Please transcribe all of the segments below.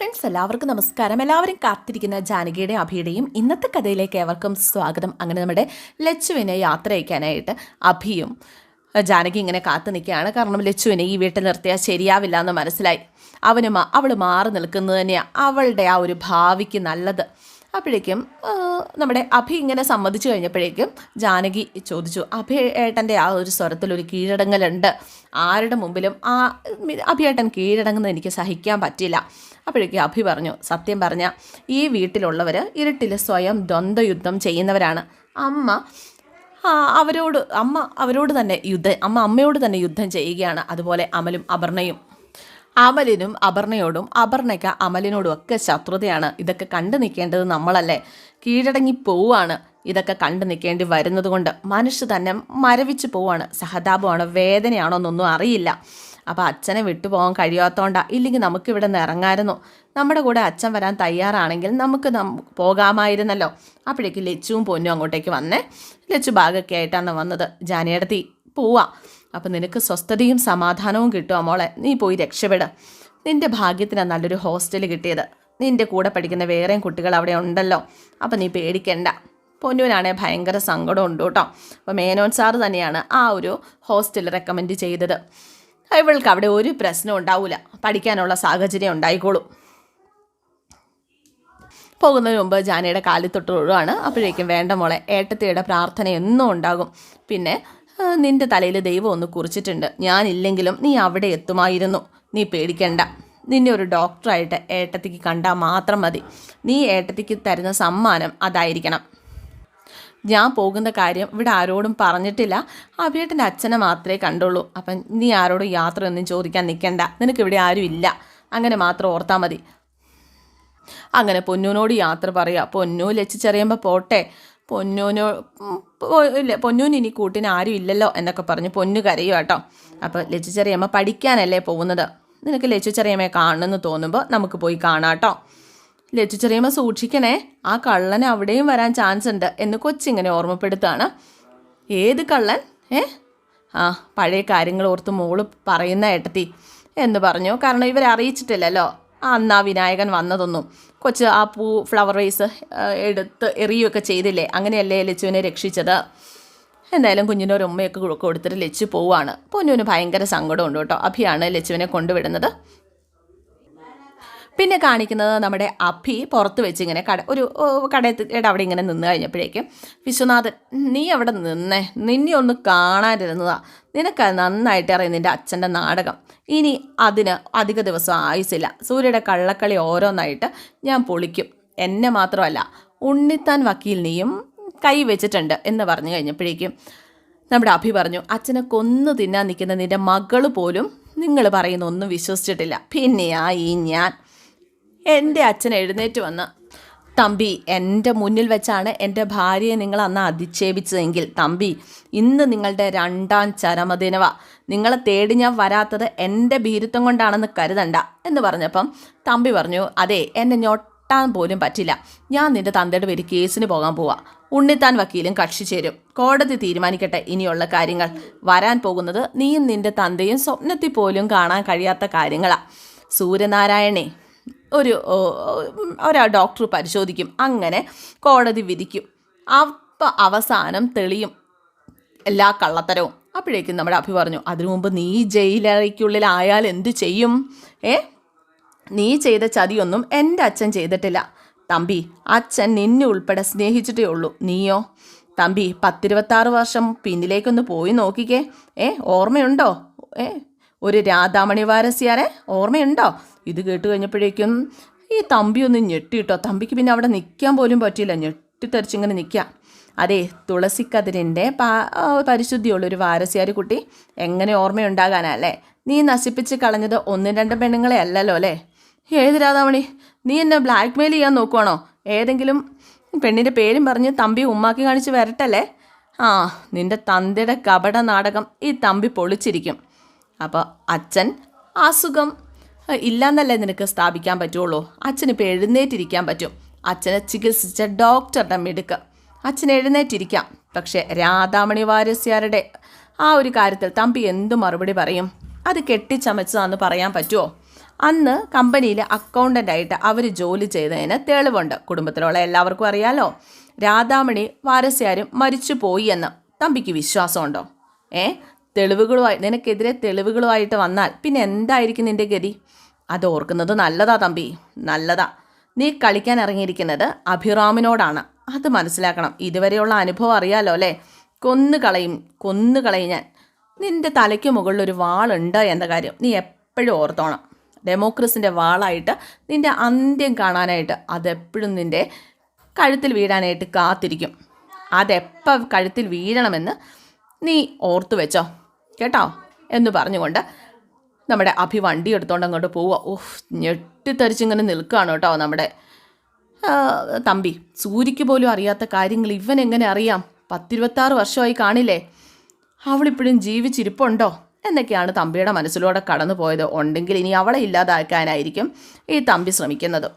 Friends എല്ലാവർക്കും നമസ്കാരം. എല്ലാവരും കാത്തിരിക്കുന്ന ജാനകിയുടെയും അഭിയുടെയും ഇന്നത്തെ കഥയിലേക്ക് ഏവർക്കും സ്വാഗതം. അങ്ങനെ നമ്മുടെ ലച്ചുവിനെ യാത്ര അയക്കാനായിട്ട് അഭിയും ജാനകി ഇങ്ങനെ കാത്തു നിൽക്കുകയാണ്. കാരണം ലച്ചുവിനെ ഈ വീട്ടിൽ നിർത്തിയാൽ ശരിയാവില്ല എന്ന് മനസ്സിലായി. അവന് അവൾ മാറി നിൽക്കുന്നത് തന്നെയാണ് അവളുടെ ആ ഒരു ഭാവിക്ക് നല്ലത്. അപ്പോഴേക്കും നമ്മുടെ അഭി ഇങ്ങനെ സമ്മതിച്ചു കഴിഞ്ഞപ്പോഴേക്കും ജാനകി ചോദിച്ചു അഭി ഏട്ടന്റെ ആ ഒരു സ്വരത്തിൽ ഒരു കീഴടങ്ങലുണ്ട്. ആരുടെ മുമ്പിലും ആ അഭിയേട്ടൻ കീഴടങ്ങുന്നത് എനിക്ക് സഹിക്കാൻ പറ്റില്ല. അപ്പോഴേക്കും അഭി പറഞ്ഞു സത്യം പറഞ്ഞ ഈ വീട്ടിലുള്ളവർ ഇരുട്ടിൽ സ്വയം ദ്വന്ദ്വയുദ്ധം ചെയ്യുന്നവരാണ്. അമ്മ അവരോട് അമ്മ അവരോട് തന്നെ യുദ്ധം അമ്മ അമ്മയോട് തന്നെ യുദ്ധം ചെയ്യുകയാണ്. അതുപോലെ അമലും അപർണയും. അമലിനും അപർണയോടും അപർണയ്ക്ക് അമലിനോടും ഒക്കെ ശത്രുതയാണ്. ഇതൊക്കെ കണ്ടു നിൽക്കേണ്ടത് നമ്മളല്ലേ. കീഴടങ്ങി പോവുകയാണ് ഇതൊക്കെ കണ്ടു നിൽക്കേണ്ടി വരുന്നത് കൊണ്ട് മനുഷ്യ തന്നെ മരവിച്ച് പോവാണ്. സഹതാപമാണോ വേദനയാണോ എന്നൊന്നും അറിയില്ല. അപ്പോൾ അച്ഛനെ വിട്ടുപോകാൻ കഴിയാത്തതുകൊണ്ടാണ് ഇല്ലെങ്കിൽ നമുക്കിവിടെ നിന്ന് ഇറങ്ങായിരുന്നു. നമ്മുടെ കൂടെ അച്ഛൻ വരാൻ തയ്യാറാണെങ്കിൽ നമുക്ക് പോകാമായിരുന്നല്ലോ. അപ്പോഴേക്ക് ലച്ചുവും പൊന്നും അങ്ങോട്ടേക്ക് വന്നേ. ലച്ചു ബാഗൊക്കെ ആയിട്ടാണ് വന്നത്. ജാനേടത്തി പോവാ. അപ്പം നിനക്ക് സ്വസ്ഥതയും സമാധാനവും കിട്ടുമോ മോളെ. നീ പോയി രക്ഷപ്പെട്. നിന്റെ ഭാഗ്യത്തിനാണ് നല്ലൊരു ഹോസ്റ്റൽ കിട്ടിയത്. നിന്റെ കൂടെ പഠിക്കുന്ന വേറെയും കുട്ടികൾ അവിടെ ഉണ്ടല്ലോ. അപ്പം നീ പേടിക്കണ്ട. പൊന്നുവിനാണെ ഭയങ്കര സങ്കടം ഉണ്ട് കേട്ടോ അപ്പോൾ മേനോൻ സാറ് തന്നെയാണ് ആ ഒരു ഹോസ്റ്റൽ റെക്കമെൻഡ് ചെയ്തത്. ഇവൾക്ക് അവിടെ ഒരു പ്രശ്നം ഉണ്ടാവില്ല പഠിക്കാനുള്ള സാഹചര്യം ഉണ്ടായിക്കോളും. പോകുന്നതിന് മുമ്പ് ജാനയുടെ കാലിൽ തൊട്ട് തൊഴുവാണ്. അപ്പോഴേക്കും വേണ്ട മോളെ ഏട്ടത്തിയുടെ പ്രാർത്ഥന എന്നും ഉണ്ടാകും. പിന്നെ നിന്റെ തലയിൽ ദൈവം ഒന്ന് കുറിച്ചിട്ടുണ്ട്. ഞാനില്ലെങ്കിലും നീ അവിടെ എത്തുമായിരുന്നു. നീ പേടിക്കണ്ട. നിന്നെ ഒരു ഡോക്ടറായിട്ട് ഏട്ടത്തിക്ക് കണ്ടാൽ മാത്രം മതി. നീ ഏട്ടത്തിക്ക് തരുന്ന സമ്മാനം അതായിരിക്കണം. ഞാൻ പോകുന്ന കാര്യം ഇവിടെ ആരോടും പറഞ്ഞിട്ടില്ല. അഭിയേട്ടന്റെ അച്ഛനെ മാത്രമേ കണ്ടുള്ളൂ. അപ്പം നീ ആരോടും യാത്രയൊന്നും ചോദിക്കാൻ നിൽക്കണ്ട. നിനക്ക് ഇവിടെ ആരും ഇല്ല. അങ്ങനെ മാത്രം ഓർത്താൽ മതി. അങ്ങനെ പൊന്നൂനോട് യാത്ര പറയുക. പൊന്നു ലച്ചിച്ചറിയുമ്പോൾ പോട്ടെ. പൊന്നൂനോ ഇല്ല പൊന്നൂന് ഇനി കൂട്ടിന് ആരും ഇല്ലല്ലോ എന്നൊക്കെ പറഞ്ഞ് പൊന്നു കരയും കേട്ടോ. അപ്പോൾ ലച്ചിച്ചറിയമ്മ പഠിക്കാനല്ലേ പോകുന്നത്? നിനക്ക് ലച്ചിച്ചറിയമ്മയെ കാണുമെന്ന് തോന്നുമ്പോൾ നമുക്ക് പോയി കാണാം കേട്ടോ. ലച്ചിച്ചെറിയമ്മ സൂക്ഷിക്കണേ. ആ കള്ളൻ അവിടെയും വരാൻ ചാൻസ് ഉണ്ട് എന്ന് കൊച്ചിങ്ങനെ ഓർമ്മപ്പെടുത്തുകയാണ് ഏത് കള്ളൻ? ഏ? ആ പഴയ കാര്യങ്ങൾ ഓർത്ത് മോൾ പറയുന്ന ഏട്ടത്തി എന്ന് പറഞ്ഞു. കാരണം ഇവരെ അറിയിച്ചിട്ടില്ലല്ലോ. അന്ന് ആ വിനായകൻ വന്നതൊന്നും. കൊച്ച് ആ പൂ ഫ്ലവർ വേസ് എടുത്ത് എറിയുകയൊക്കെ ചെയ്തില്ലേ? അങ്ങനെയല്ലേ ലച്ചുവിനെ രക്ഷിച്ചത്? എന്തായാലും കുഞ്ഞിന്റെ ഒരു ഉമ്മയൊക്കെ കൊടുത്തിട്ട് ലച്ചു പോവാണ്. പൊന്നുവിന് ഭയങ്കര സങ്കടമുണ്ട് കേട്ടോ. അഭിയാണ് ലച്ചുവിനെ കൊണ്ടുവിടുന്നത്. പിന്നെ കാണിക്കുന്നത് നമ്മുടെ അഭി പുറത്ത് വെച്ച് ഇങ്ങനെ കട ഒരു കടയുടെ അവിടെ ഇങ്ങനെ നിന്ന് കഴിഞ്ഞപ്പോഴേക്കും വിശ്വനാഥൻ നീ അവിടെ നിന്നേ. നിന്നെ ഒന്ന് കാണാനിരുന്നതാ. നിനക്ക് നന്നായിട്ട് അറിയാം നിന്റെ അച്ഛന്റെ നാടകം. ഇനി അതിന് അധിക ദിവസം ആയുസില്ല സൂര്യയുടെ കള്ളക്കളി ഓരോന്നായിട്ട് ഞാൻ പൊളിക്കും. എന്നെ മാത്രമല്ല ഉണ്ണിത്താൻ വക്കീലിനെയും കൈ വെച്ചിട്ടുണ്ട് എന്ന് പറഞ്ഞു കഴിഞ്ഞപ്പോഴേക്കും നമ്മുടെ അഭി പറഞ്ഞു അച്ഛനെ കൊന്നു തിന്നാൻ നിൽക്കുന്ന നിന്റെ മകൾ പോലും നിങ്ങൾ പറയുന്ന ഒന്നും വിശ്വസിച്ചിട്ടില്ല. പിന്നെയാ ഈ ഞാൻ. എന്റെ അച്ഛൻ എഴുന്നേറ്റ് വന്ന് തമ്പി എന്റെ മുന്നിൽ വെച്ചാണ് എന്റെ ഭാര്യയെ നിങ്ങൾ അന്ന് അധിക്ഷേപിച്ചതെങ്കിൽ തമ്പി ഇന്ന് നിങ്ങളുടെ രണ്ടാം ചരമദിനവ. നിങ്ങളെ തേടി ഞാൻ വരാത്തത് എന്റെ ഭീരുത്വം കൊണ്ടാണെന്ന് കരുതണ്ട എന്ന് പറഞ്ഞപ്പം തമ്പി പറഞ്ഞു അതെ എന്നെ ഞൊട്ടാൻ പോലും പറ്റില്ല. ഞാൻ നിന്റെ തന്തയുടെ പേര് കേസിന് പോകാൻ പോവാ. ഉണ്ണിത്താൻ വക്കീലും കക്ഷി ചേരും. കോടതി തീരുമാനിക്കട്ടെ ഇനിയുള്ള കാര്യങ്ങൾ. വരാൻ പോകുന്നത് നീയും നിന്റെ തന്തയും സ്വപ്നത്തിൽ പോലും കാണാൻ കഴിയാത്ത കാര്യങ്ങളാണ് സൂര്യനാരായണേ ഒരു ഒരാ ഡോക്ടർ പരിശോധിക്കും. അങ്ങനെ കോടതി വിധിക്കും. അപ്പം അവസാനം തെളിയും എല്ലാ കള്ളത്തരവും. അപ്പോഴേക്കും നമ്മുടെ അഭി പറഞ്ഞു അതിനു മുമ്പ് നീ ജയിലറയ്ക്കുള്ളിലായാൽ എന്തു ചെയ്യും? ഏ? നീ ചെയ്ത ചതിയൊന്നും എന്റെ അച്ഛൻ ചെയ്തിട്ടില്ല. തമ്പി അച്ഛൻ നിന്നെ ഉൾപ്പെടെ സ്നേഹിച്ചിട്ടേ ഉള്ളൂ. നീയോ? തമ്പി പത്തിരുപത്താറ് വർഷം പിന്നിലേക്കൊന്ന് പോയി നോക്കിക്കേ. ഏ ഓർമ്മയുണ്ടോ? ഏ? ഒരു രാധാമണി വാരസ്യാരെ ഓർമ്മയുണ്ടോ? ഇത് കേട്ട് കഴിഞ്ഞപ്പോഴേക്കും ഈ തമ്പി ഒന്ന് ഞെട്ടിട്ടോ. തമ്പിക്ക് പിന്നെ അവിടെ നിൽക്കാൻ പോലും പറ്റിയില്ല. ഞെട്ടിത്തെറിച്ചിങ്ങനെ നിൽക്കുക അതെ തുളസിക്കതിരിന്റെ പാ പരിശുദ്ധിയുള്ളൊരു വാരസ്യാരി കുട്ടി എങ്ങനെ ഓർമ്മയുണ്ടാകാനല്ലേ നീ നശിപ്പിച്ച് കളഞ്ഞത് ഒന്നും രണ്ടും പെണ്ണുങ്ങളെ അല്ലല്ലോ അല്ലേ? ഏത് രാധാമണി? നീ എന്നെ ബ്ലാക്ക് മെയിൽ ചെയ്യാൻ നോക്കുവാണോ? ഏതെങ്കിലും പെണ്ണിന്റെ പേരും പറഞ്ഞ് തമ്പി ഉമ്മാക്കി കാണിച്ച് വരട്ടല്ലേ? ആ നിന്റെ തന്തയുടെ കപട നാടകം ഈ തമ്പി പൊളിച്ചിരിക്കും. അപ്പോൾ അച്ഛൻ അസുഖം ഏഹ്, ഇല്ലാന്നല്ലേ നിനക്ക് സ്ഥാപിക്കാൻ പറ്റുള്ളൂ? അച്ഛനിപ്പോൾ എഴുന്നേറ്റിരിക്കാൻ പറ്റും. അച്ഛനെ ചികിത്സിച്ച ഡോക്ടറുടെ മിടുക്ക്. അച്ഛൻ എഴുന്നേറ്റിരിക്കാം. പക്ഷേ രാധാമണി വാരസ്യാരുടെ ആ ഒരു കാര്യത്തിൽ തമ്പി എന്തു മറുപടി പറയും? അത് കെട്ടിച്ചമച്ചതാന്ന് പറയാൻ പറ്റുമോ അന്ന് കമ്പനിയിൽ അക്കൗണ്ടന്റായിട്ട് അവർ ജോലി ചെയ്തതിന് തെളിവുണ്ട്. കുടുംബത്തിലുള്ള എല്ലാവർക്കും അറിയാലോ. രാധാമണി വാരസ്യാരും മരിച്ചു പോയി എന്ന് തമ്പിക്ക് വിശ്വാസമുണ്ടോ? ഏ? തെളിവുകളുമായി നിനക്കെതിരെ തെളിവുകളുമായിട്ട് വന്നാൽ പിന്നെ എന്തായിരിക്കും നിന്റെ ഗതി? അത് ഓർക്കുന്നത് നല്ലതാ തമ്പി നല്ലതാ. നീ കളിക്കാൻ ഇറങ്ങിയിരിക്കുന്നത് അഭിറാമിനോടാണ്. അത് മനസ്സിലാക്കണം. ഇതുവരെയുള്ള അനുഭവം അറിയാലോ അല്ലേ? കൊന്നു കളയും കൊന്നു കളയും ഞാൻ നിന്റെ തലയ്ക്ക് മുകളിൽ ഒരു വാളുണ്ട് എന്ന കാര്യം നീ എപ്പോഴും ഓർത്തോണം. ഡെമോക്രസിന്റെ വാളായിട്ട് നിന്റെ അന്ത്യം കാണാനായിട്ട് അതെപ്പോഴും നിന്റെ കഴുത്തിൽ വീഴാനായിട്ട് കാത്തിരിക്കും. അതെപ്പോൾ കഴുത്തിൽ വീഴണമെന്ന് നീ ഓർത്തു വെച്ചോ? കേട്ടോ? എന്ന് പറഞ്ഞുകൊണ്ട് നമ്മുടെ അഭി വണ്ടി എടുത്തോണ്ട് അങ്ങോട്ട് പോവുക ഓഹ് ഞെട്ടിത്തരിച്ചിങ്ങനെ നിൽക്കുകയാണ് കേട്ടോ നമ്മുടെ തമ്പി. സൂര്യക്ക് പോലും അറിയാത്ത കാര്യങ്ങൾ ഇവൻ എങ്ങനെ അറിയാം? പത്തിരുപത്താറ് വർഷമായി കാണില്ലേ? അവളിപ്പോഴും ജീവിച്ചിരിപ്പുണ്ടോ? എന്നൊക്കെയാണ് തമ്പിയുടെ മനസ്സിലൂടെ കടന്നു പോയത്. ഉണ്ടെങ്കിൽ ഇനി അവളെ ഇല്ലാതാക്കാനായിരിക്കും ഈ തമ്പി ശ്രമിക്കുന്നത്.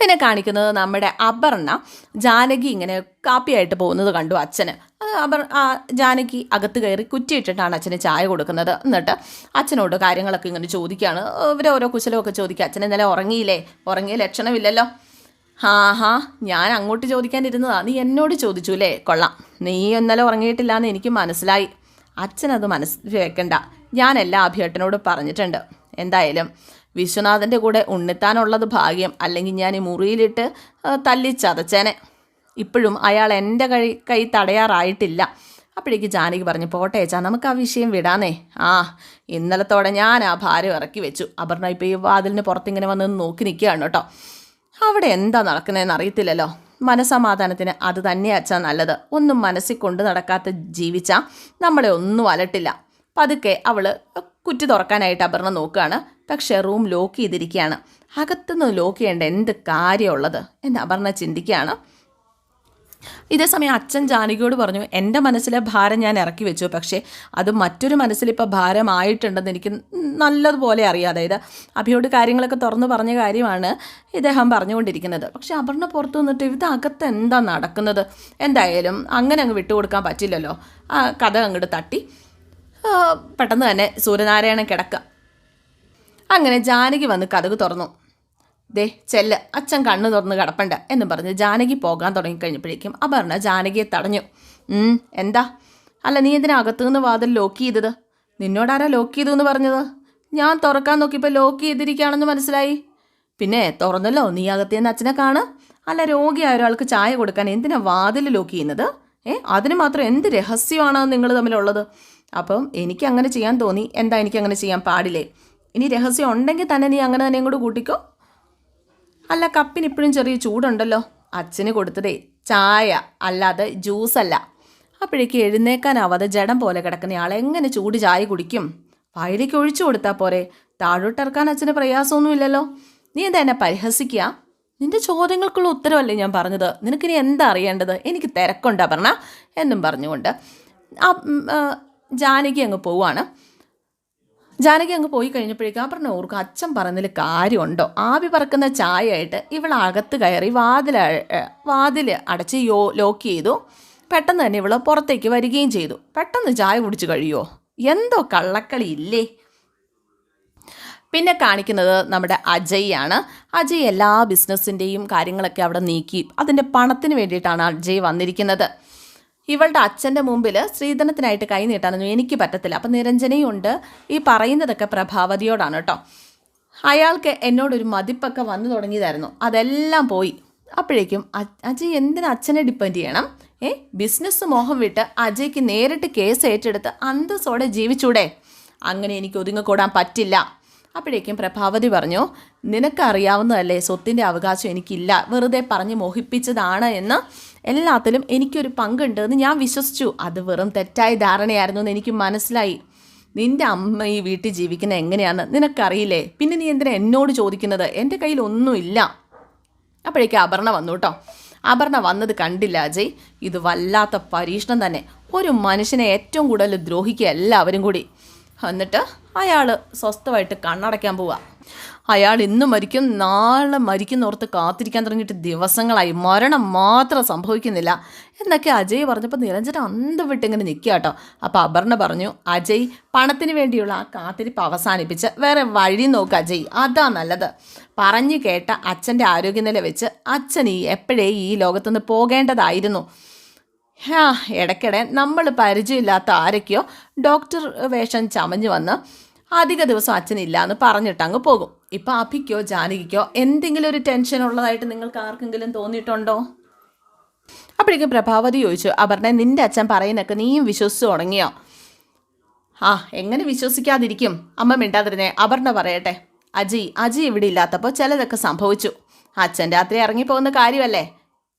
പിന്നെ കാണിക്കുന്നത് നമ്മുടെ അപർണ ജാനകി ഇങ്ങനെ കാപ്പിയായിട്ട് പോകുന്നത് കണ്ടു അച്ഛന്. അപർ ആ ജാനകി അകത്ത് കയറി കുറ്റിയിട്ടിട്ടാണ് അച്ഛന് ചായ കൊടുക്കുന്നത്. എന്നിട്ട് അച്ഛനോട് കാര്യങ്ങളൊക്കെ ഇങ്ങനെ ചോദിക്കുകയാണ്. ഇവരെ ഓരോ കുശലമൊക്കെ ചോദിക്കുക. അച്ഛൻ ഇന്നലെ ഉറങ്ങിയില്ലേ? ഉറങ്ങിയ ലക്ഷണമില്ലല്ലോ. ഹാ ഹാ ഞാൻ അങ്ങോട്ട് ചോദിക്കാനിരുന്നതാ നീ എന്നോട് ചോദിച്ചു അല്ലേ കൊള്ളാം. നീ ഇന്നലെ ഉറങ്ങിയിട്ടില്ല എന്ന് എനിക്ക് മനസ്സിലായി. അച്ഛനത് മനസ്സിൽ വെക്കണ്ട ഞാൻ എല്ലാ അഭിയേട്ടനോട് പറഞ്ഞിട്ടുണ്ട്. എന്തായാലും വിശ്വനാഥന്റെ കൂടെ ഉണ്ണിത്താനുള്ളത് ഭാഗ്യം. അല്ലെങ്കിൽ ഞാൻ ഈ മുറിയിലിട്ട് തല്ലിച്ചതച്ചേനെ തല്ലി ചതച്ചേനെ. ഇപ്പോഴും അയാൾ എന്റെ കൈ കൈ തടയാറായിട്ടില്ല. അപ്പോഴേക്ക് ജാനകി പറഞ്ഞു പോട്ടെ ഏച്ചാ നമുക്ക് ആ വിഷയം വിടാന്നേ. ആ ഇന്നലത്തോടെ ഞാൻ ആ ഭാരം ഇറക്കി വെച്ചു. അപർണ ഇപ്പോൾ ഈ വാതിലിന് പുറത്തിങ്ങനെ വന്ന് നോക്കി നിൽക്കുകയാണ് കേട്ടോ. അവിടെ എന്താ നടക്കുന്നതെന്ന് അറിയത്തില്ലല്ലോ. മനസമാധാനത്തിന് അത് തന്നെ അച്ഛാ നല്ലത്. ഒന്നും മനസ്സിൽ കൊണ്ട് നടക്കാത്ത ജീവിച്ച നമ്മളെ ഒന്നും അലട്ടില്ല. പതുക്കെ അവൾ കുറ്റി തുറക്കാനായിട്ട് അപർണ നോക്കുകയാണ്. പക്ഷേ റൂം ലോക്ക് ചെയ്തിരിക്കുകയാണ്. അകത്തുനിന്ന് ലോക്ക് ചെയ്യേണ്ട എന്ത് കാര്യമുള്ളത് എന്ന് അപർണ ചിന്തിക്കുകയാണ്. ഇതേ സമയം അച്ഛൻ ജാനകിയോട് പറഞ്ഞു എന്റെ മനസ്സിലെ ഭാരം ഞാൻ ഇറക്കി വെച്ചു. പക്ഷേ അത് മറ്റൊരു മനസ്സിലിപ്പോൾ ഭാരമായിട്ടുണ്ടെന്ന് എനിക്ക് നല്ലതുപോലെ അറിയാം. അതായത് അഭിയോട് കാര്യങ്ങളൊക്കെ തുറന്നു പറഞ്ഞ കാര്യമാണ് ഇദ്ദേഹം പറഞ്ഞുകൊണ്ടിരിക്കുന്നത്. പക്ഷേ അപർണ പുറത്തു നിന്നിട്ട് ഇത് അകത്ത് എന്താ നടക്കുന്നത്? എന്തായാലും അങ്ങനെ അങ്ങ് വിട്ടുകൊടുക്കാൻ പറ്റില്ലല്ലോ. ആ കഥ അങ്ങോട്ട് തട്ടി. പെട്ടെന്ന് തന്നെ സൂര്യനാരായണൻ കിടക്കുക അങ്ങനെ ജാനകി വന്ന് കഥക് തുറന്നു. ദേ ചെല്ല് അച്ഛൻ കണ്ണു തുറന്ന് കിടപ്പണ്ട എന്ന് പറഞ്ഞ് ജാനകി പോകാൻ തുടങ്ങിക്കഴിഞ്ഞപ്പോഴേക്കും അപർണ ജാനകിയെ തടഞ്ഞു. എന്താ? അല്ല നീ എന്തിനാ അകത്തു നിന്ന് വാതിൽ ലോക്ക് ചെയ്തത്? നിന്നോടാരാ ലോക്ക് ചെയ്തു എന്ന് പറഞ്ഞത്? ഞാൻ തുറക്കാൻ നോക്കിയപ്പോൾ ലോക്ക് ചെയ്തിരിക്കുകയാണെന്ന് മനസ്സിലായി. പിന്നെ തുറന്നല്ലോ നീ അകത്തേന്ന് അച്ഛനെ കാണ്. അല്ല രോഗിയായ ഒരാൾക്ക് ചായ കൊടുക്കാൻ എന്തിനാ വാതിൽ ലോക്ക് ചെയ്യുന്നത്? ഏ അതിന് മാത്രം എന്ത് രഹസ്യമാണ് നിങ്ങൾ തമ്മിലുള്ളത്? അപ്പം എനിക്ക് അങ്ങനെ ചെയ്യാൻ തോന്നി. എന്താ എനിക്ക് അങ്ങനെ ചെയ്യാൻ പാടില്ലേ? ഇനി രഹസ്യം ഉണ്ടെങ്കിൽ തന്നെ നീ അങ്ങനെ തന്നെ കൂടെ കൂട്ടിക്കോ. അല്ല കപ്പിന് ഇപ്പോഴും ചെറിയ ചൂടുണ്ടല്ലോ. അച്ഛന് കൊടുത്തതേ ചായ അല്ലാതെ ജ്യൂസ് അല്ല അപ്പോഴേക്ക് എഴുന്നേക്കാനാവാതെ ജഡം പോലെ കിടക്കുന്ന ആൾ എങ്ങനെ ചൂട് ചായ കുടിക്കും? വായിലേക്ക് ഒഴിച്ചു കൊടുത്താൽ പോരെ. താഴോട്ടിറക്കാൻ അച്ഛന് പ്രയാസമൊന്നുമില്ലല്ലോ. നീ എന്താ എന്നെ പരിഹസിക്കുക നിന്റെ ചോദ്യങ്ങൾക്കുള്ള ഉത്തരവല്ലേ ഞാൻ പറഞ്ഞത്. നിനക്കിനി എന്താ അറിയേണ്ടത്? എനിക്ക് തിരക്കുണ്ടാ പറഞ്ഞ എന്നും പറഞ്ഞുകൊണ്ട്. ജാനകി അങ്ങ് പോവാണ്. ജാനകി അങ്ങ് പോയി കഴിഞ്ഞപ്പോഴേക്കും അപർണ ഓർക്കും അച്ഛൻ പറഞ്ഞതിൽ കാര്യമുണ്ടോ? ആവി പറക്കുന്ന ചായയായിട്ട് ഇവൾ അകത്ത് കയറി വാതിൽ വാതിൽ അടച്ച് യോ ലോക്ക് ചെയ്തു. പെട്ടെന്ന് തന്നെ ഇവൾ പുറത്തേക്ക് വരികയും ചെയ്തു. പെട്ടെന്ന് ചായ കുടിച്ച് കഴിയുമോ എന്തോ കള്ളക്കളി ഇല്ലേ? പിന്നെ കാണിക്കുന്നത് നമ്മുടെ അജയ്യാണ്. അജയ് എല്ലാ ബിസിനസ്സിന്റെയും കാര്യങ്ങളൊക്കെ അവിടെ നീക്കി അതിന്റെ പണത്തിന് വേണ്ടിയിട്ടാണ് അജയ് വന്നിരിക്കുന്നത്. ഇവളുടെ അച്ഛന്റെ മുമ്പിൽ സ്ത്രീധനത്തിനായിട്ട് കൈ നീട്ടാനൊന്നും എനിക്ക് പറ്റത്തില്ല. അപ്പം നിരഞ്ജനയും ഉണ്ട്. ഈ പറയുന്നതൊക്കെ പ്രഭാവതിയോടാണ് കേട്ടോ. അയാൾക്ക് എന്നോടൊരു മതിപ്പൊക്കെ വന്നു തുടങ്ങിയതായിരുന്നു. അതെല്ലാം പോയി. അപ്പോഴേക്കും അജയ് എന്തിനാ അച്ഛനെ ഡിപ്പെൻഡ് ചെയ്യണം? ഏ ബിസിനസ് മോഹം വിട്ട് അജയ്ക്ക് നേരിട്ട് കേസ് ഏറ്റെടുത്ത് അന്തസ്സോടെ ജീവിച്ചൂടെ? അങ്ങനെ എനിക്ക് ഒതുങ്ങിക്കൂടാൻ പറ്റില്ല. അപ്പോഴേക്കും പ്രഭാവതി പറഞ്ഞു നിനക്കറിയാവുന്നതല്ലേ സ്വത്തിന്റെ അവകാശം എനിക്കില്ല. വെറുതെ പറഞ്ഞ് മോഹിപ്പിച്ചതാണ് എന്ന് എല്ലാത്തിലും എനിക്കൊരു പങ്കുണ്ട് എന്ന് ഞാൻ വിശ്വസിച്ചു. അത് വെറും തെറ്റായ ധാരണയായിരുന്നു എന്ന് എനിക്ക് മനസ്സിലായി. നിന്റെ അമ്മ ഈ വീട്ടിൽ ജീവിക്കുന്ന എങ്ങനെയാണ് നിനക്കറിയില്ലേ? പിന്നെ നീ എന്തിനാ എന്നോട് ചോദിക്കുന്നത്? എന്റെ കയ്യിൽ ഒന്നുമില്ല. അപ്പോഴേക്ക് അപർണ വന്നു കേട്ടോ. അപർണ വന്നത് കണ്ടില്ല അജയ്. ഇത് വല്ലാത്ത പരീക്ഷണം തന്നെ. ഒരു മനുഷ്യനെ ഏറ്റവും കൂടുതൽ ദ്രോഹിക്കുക എല്ലാവരും കൂടി. എന്നിട്ട് അയാൾ സ്വസ്ഥമായിട്ട് കണ്ണടയ്ക്കാൻ പോവുക അയാൾ ഇന്ന് മരിക്കും നാളെ മരിക്കുന്നോർത്ത് കാത്തിരിക്കാൻ തുടങ്ങിയിട്ട് ദിവസങ്ങളായി. മരണം മാത്രം സംഭവിക്കുന്നില്ല. എന്നൊക്കെ അജയ് പറഞ്ഞപ്പോൾ നിരഞ്ജന അന്തം വിട്ടിങ്ങനെ നിൽക്കുക കേട്ടോ അപ്പോൾ അപർണ പറഞ്ഞു അജയ് പണത്തിന് വേണ്ടിയുള്ള ആ കാത്തിരിപ്പ് അവസാനിപ്പിച്ച് വേറെ വഴി നോക്ക് അജയ്. അതാ നല്ലത്. പറഞ്ഞു കേട്ട അച്ഛന്റെ ആരോഗ്യനില വെച്ച് അച്ഛൻ ഈ എപ്പോഴേ ഈ ലോകത്തുനിന്ന് പോകേണ്ടതായിരുന്നു. ഹാ ഇടയ്ക്കിടെ നമ്മൾ പരിചയമില്ലാത്ത ആരൊക്കെയോ ഡോക്ടർ വേഷം ചമഞ്ഞു വന്ന് അധിക ദിവസം അച്ഛനില്ല എന്ന് പറഞ്ഞിട്ട് അങ്ങ് പോകും. ഇപ്പം അഭിക്കോ ജാനകിക്കോ എന്തെങ്കിലും ഒരു ടെൻഷൻ ഉള്ളതായിട്ട് നിങ്ങൾക്ക് ആർക്കെങ്കിലും തോന്നിയിട്ടുണ്ടോ? അപ്പോഴേക്കും പ്രഭാവതി ചോദിച്ചു അപർണെ നിന്റെ അച്ഛൻ പറയുന്നൊക്കെ നീയും വിശ്വസിച്ച് തുടങ്ങിയോ? ആ എങ്ങനെ വിശ്വസിക്കാതിരിക്കും? അമ്മ മിണ്ടാതിരുന്നേ അപർണ പറയട്ടെ. അജി അജി ഇവിടെ ഇല്ലാത്തപ്പോൾ ചിലതൊക്കെ സംഭവിച്ചു. അച്ഛൻ രാത്രി ഇറങ്ങിപ്പോകുന്ന കാര്യമല്ലേ?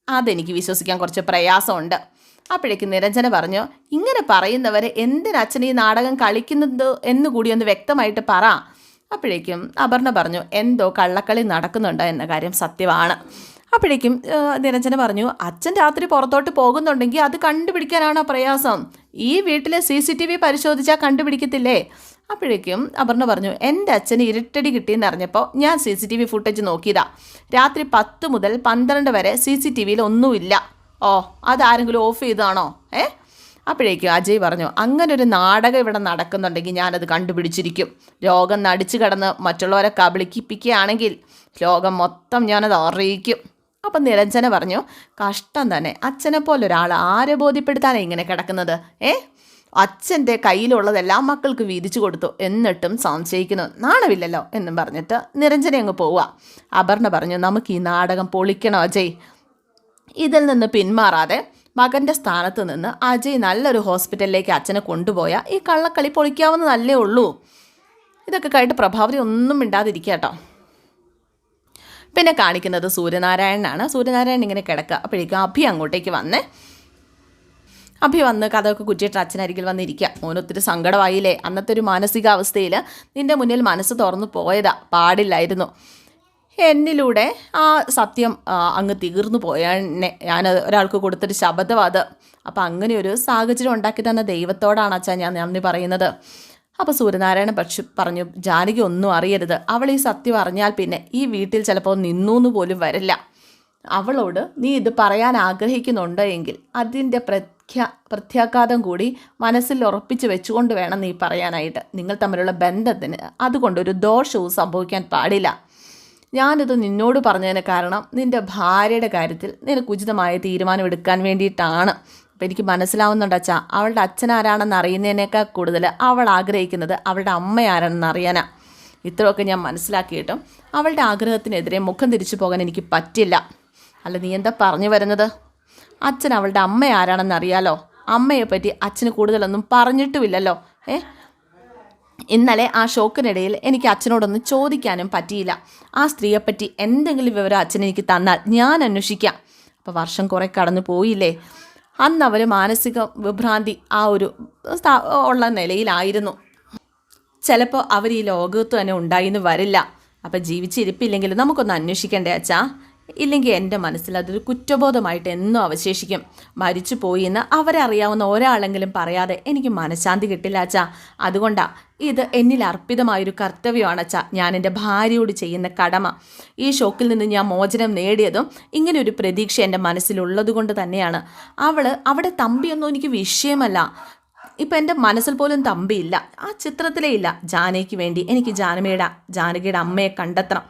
അതെനിക്ക് വിശ്വസിക്കാൻ കുറച്ച് പ്രയാസമുണ്ട്. അപ്പോഴേക്കും നിരഞ്ജന പറഞ്ഞു ഇങ്ങനെ പറയുന്നവരെ എന്തിനച്ഛൻ ഈ നാടകം കളിക്കുന്നത് എന്ന് കൂടി ഒന്ന് വ്യക്തമായിട്ട് പറ. അപ്പോഴേക്കും അപർണ പറഞ്ഞു എന്തോ കള്ളക്കളി നടക്കുന്നുണ്ട് എന്ന കാര്യം സത്യമാണ്. അപ്പോഴേക്കും നിരഞ്ജന പറഞ്ഞു അച്ഛൻ രാത്രി പുറത്തോട്ട് പോകുന്നുണ്ടെങ്കിൽ അത് കണ്ടുപിടിക്കാനാണോ പ്രയാസം? ഈ വീട്ടിലെ സി സി ടി വി പരിശോധിച്ചാൽ കണ്ടുപിടിക്കത്തില്ലേ? അപ്പോഴേക്കും അപർണ പറഞ്ഞു എന്റെ അച്ഛന് ഇരുട്ടടി കിട്ടിയെന്ന് അറിഞ്ഞപ്പോൾ ഞാൻ C C T V footage നോക്കിയതാ. രാത്രി പത്ത് മുതൽ പന്ത്രണ്ട് വരെ സി സി ടി വിയിൽ ഒന്നുമില്ല. ഓ അതാരെങ്കിലും ഓഫ് ചെയ്താണോ ഏ? അപ്പോഴേക്കും അജയ് പറഞ്ഞു അങ്ങനെ ഒരു നാടകം ഇവിടെ നടക്കുന്നുണ്ടെങ്കിൽ ഞാനത് കണ്ടുപിടിച്ചിരിക്കും. രോഗം നടിച്ചു കടന്ന് മറ്റുള്ളവരെ കബളിക്കിപ്പിക്കുകയാണെങ്കിൽ ലോകം മൊത്തം ഞാനത് അറിയിക്കും. അപ്പം നിരഞ്ജന പറഞ്ഞു കഷ്ടം തന്നെ. അച്ഛനെ പോലെ ഒരാൾ ആരെ ബോധ്യപ്പെടുത്താനാണ് ഇങ്ങനെ കിടക്കുന്നത്? ഏ? അച്ഛന്റെ കയ്യിലുള്ളതെല്ലാം മക്കൾക്ക് വീതിച്ചു കൊടുത്തു. എന്നിട്ടും സംശയിക്കുന്നു. നാണമില്ലല്ലോ എന്നും പറഞ്ഞിട്ട് നിരഞ്ജന അങ്ങ് പോവുക. അപർണ പറഞ്ഞു നമുക്ക് ഈ നാടകം പൊളിക്കണോ അജയ്. ഇതിൽ നിന്ന് പിന്മാറാതെ മകന്റെ സ്ഥാനത്ത് നിന്ന് അജയ് നല്ലൊരു ഹോസ്പിറ്റലിലേക്ക് അച്ഛനെ കൊണ്ടുപോയ ഈ കള്ളക്കളി പൊളിക്കാവുന്നതല്ലേ ഉള്ളൂ. ഇതൊക്കെ കഴിഞ്ഞിട്ട് പ്രഭാവതി ഒന്നും മിണ്ടാതിരിക്കുക കേട്ടോ. പിന്നെ കാണിക്കുന്നത് സൂര്യനാരായണനാണ്. സൂര്യനാരായണൻ ഇങ്ങനെ കിടക്കുക. അപ്പോഴേക്കും അഭി അങ്ങോട്ടേക്ക് വന്നേ. അഭി വന്ന് കഥയൊക്കെ കുറ്റിയിട്ട് അച്ഛനരികിൽ വന്നിരിക്കുക. മോനൊത്തിരി സങ്കടമായില്ലേ? അന്നത്തെ ഒരു മാനസികാവസ്ഥയിൽ നിന്റെ മുന്നിൽ മനസ്സ് തുറന്നു പോയതാ. പാടില്ലായിരുന്നു. എന്നിലൂടെ ആ സത്യം അങ്ങ് തീർന്നു പോയാനെ ഞാൻ ഒരാൾക്ക് കൊടുത്തൊരു ശബദം അത് അപ്പം അങ്ങനെ ഒരു സാഹചര്യം ഉണ്ടാക്കി തന്ന ദൈവത്തോടാണ് അച്ഛാ ഞാൻ നന്ദി പറയുന്നത്. അപ്പോൾ സൂര്യനാരായണ പക്ഷി പറഞ്ഞു ജാനകി ഒന്നും അറിയരുത്. അവൾ ഈ സത്യം അറിഞ്ഞാൽ പിന്നെ ഈ വീട്ടിൽ ചിലപ്പോൾ നിന്നു എന്ന് പോലും വരില്ല. അവളോട് നീ ഇത് പറയാൻ ആഗ്രഹിക്കുന്നുണ്ട് എങ്കിൽ അതിന്റെ പ്രഖ്യാ പ്രത്യാഘാതം കൂടി മനസ്സിൽ ഉറപ്പിച്ച് വെച്ചുകൊണ്ട് വേണം നീ പറയാനായിട്ട്. നിങ്ങൾ തമ്മിലുള്ള ബന്ധത്തിന് അതുകൊണ്ടൊരു ദോഷവും സംഭവിക്കാൻ പാടില്ല. ഞാനിത് നിന്നോട് പറഞ്ഞതിന് കാരണം നിന്റെ ഭാര്യയുടെ കാര്യത്തിൽ നിനക്ക് ഉചിതമായ തീരുമാനം എടുക്കാൻ വേണ്ടിയിട്ടാണ്. അപ്പം എനിക്ക് മനസ്സിലാവുന്നുണ്ട് അച്ഛാ അവളുടെ അച്ഛൻ ആരാണെന്ന് അറിയുന്നതിനേക്കാൾ കൂടുതൽ അവൾ ആഗ്രഹിക്കുന്നത് അവളുടെ അമ്മ ആരാണെന്ന് അറിയാനാ. ഇത്രയൊക്കെ ഞാൻ മനസ്സിലാക്കിയിട്ടും അവളുടെ ആഗ്രഹത്തിനെതിരെ മുഖം തിരിച്ചു പോകാൻ എനിക്ക് പറ്റില്ല. അല്ല നീ എന്താ പറഞ്ഞു വരുന്നത്? അച്ഛൻ അവളുടെ അമ്മ ആരാണെന്ന് അറിയാലോ? അമ്മയെപ്പറ്റി അച്ഛന് കൂടുതലൊന്നും പറഞ്ഞിട്ടുമില്ലല്ലോ ഏ? ഇന്നലെ ആ ഷോക്കിനിടയിൽ എനിക്ക് അച്ഛനോടൊന്ന് ചോദിക്കാനും പറ്റിയില്ല. ആ സ്ത്രീയെപ്പറ്റി എന്തെങ്കിലും വിവരം അച്ഛൻ എനിക്ക് തന്നാൽ ഞാൻ അന്വേഷിക്കാം. അപ്പോൾ വർഷം കുറേ കടന്നു പോയില്ലേ? അന്ന് അവർ മാനസിക വിഭ്രാന്തി ആ ഒരു ഉള്ള നിലയിലായിരുന്നു. ചിലപ്പോൾ അവർ ഈ ലോകത്ത് തന്നെ ഉണ്ടായിന്ന് വരില്ല. അപ്പം ജീവിച്ചിരിപ്പില്ലെങ്കിലും നമുക്കൊന്ന് അന്വേഷിക്കണ്ടേ അച്ഛാ? ഇല്ലെങ്കിൽ എന്റെ മനസ്സിൽ അതൊരു കുറ്റബോധമായിട്ട് എന്നും അവശേഷിക്കും. മരിച്ചു പോയി എന്ന് അവരറിയാവുന്ന ഒരാളെങ്കിലും പറയാതെ എനിക്ക് മനഃശാന്തി കിട്ടില്ല അച്ഛാ. അതുകൊണ്ടാണ് ഇത് എന്നിൽ അർപ്പിതമായൊരു കർത്തവ്യമാണ് അച്ഛാ. ഞാൻ എന്റെ ഭാര്യയോട് ചെയ്യുന്ന കടമ. ഈ ഷോക്കിൽ നിന്ന് ഞാൻ മോചനം നേടിയതും ഇങ്ങനെ ഒരു പ്രതീക്ഷ എന്റെ മനസ്സിലുള്ളത് കൊണ്ട് തന്നെയാണ്. അവൾ അവിടെ തമ്പിയൊന്നും എനിക്ക് വിഷയമല്ല. ഇപ്പം എന്റെ മനസ്സിൽ പോലും തമ്പിയില്ല. ആ ചിത്രത്തിലേ ഇല്ല. ജാനയ്ക്ക് വേണ്ടി എനിക്ക് ജാനമയുടെ ജാനകിയുടെ അമ്മയെ കണ്ടെത്തണം.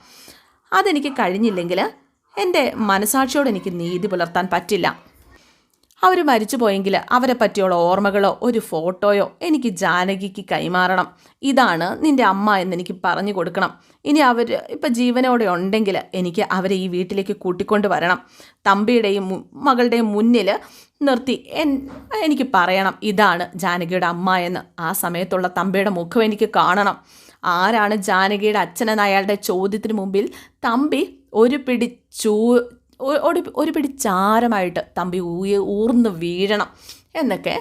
അതെനിക്ക് കഴിഞ്ഞില്ലെങ്കിൽ എന്റെ മനസാക്ഷിയോട് എനിക്ക് നീതി പുലർത്താൻ പറ്റില്ല. അവർ മരിച്ചു പോയെങ്കിൽ അവരെ പറ്റിയുള്ള ഓർമ്മകളോ ഒരു ഫോട്ടോയോ എനിക്ക് ജാനകിക്ക് കൈമാറണം. ഇതാണ് നിന്റെ അമ്മ എന്നെനിക്ക് പറഞ്ഞു കൊടുക്കണം. ഇനി അവർ ഇപ്പം ജീവനോടെ ഉണ്ടെങ്കിൽ എനിക്ക് അവരെ ഈ വീട്ടിലേക്ക് കൂട്ടിക്കൊണ്ട് വരണം. തമ്പിയുടെയും മകളുടെയും മുന്നിൽ നിർത്തി എൻ എനിക്ക് പറയണം ഇതാണ് ജാനകിയുടെ അമ്മ എന്ന്. ആ സമയത്തുള്ള തമ്പിയുടെ മുഖം എനിക്ക് കാണണം. ആരാണ് ജാനകിയുടെ അച്ഛനെന്ന അയാളുടെ ചോദ്യത്തിന് മുമ്പിൽ തമ്പി ഒരു പിടി ചൂ ഒരു പിടി ചാരമായിട്ട് തമ്പി ഊയ ഊർന്ന് വീഴണം എന്നൊക്കെ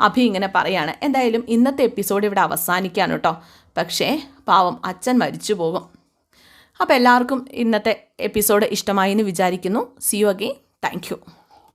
അഭി ഇങ്ങനെ പറയാണ്. എന്തായാലും ഇന്നത്തെ എപ്പിസോഡ് ഇവിടെ അവസാനിക്കാണ് കേട്ടോ. പക്ഷേ പാവം അച്ഛൻ മരിച്ചു പോകും. അപ്പോൾ എല്ലാവർക്കും ഇന്നത്തെ എപ്പിസോഡ് ഇഷ്ടമായി എന്ന് വിചാരിക്കുന്നു. C you again thank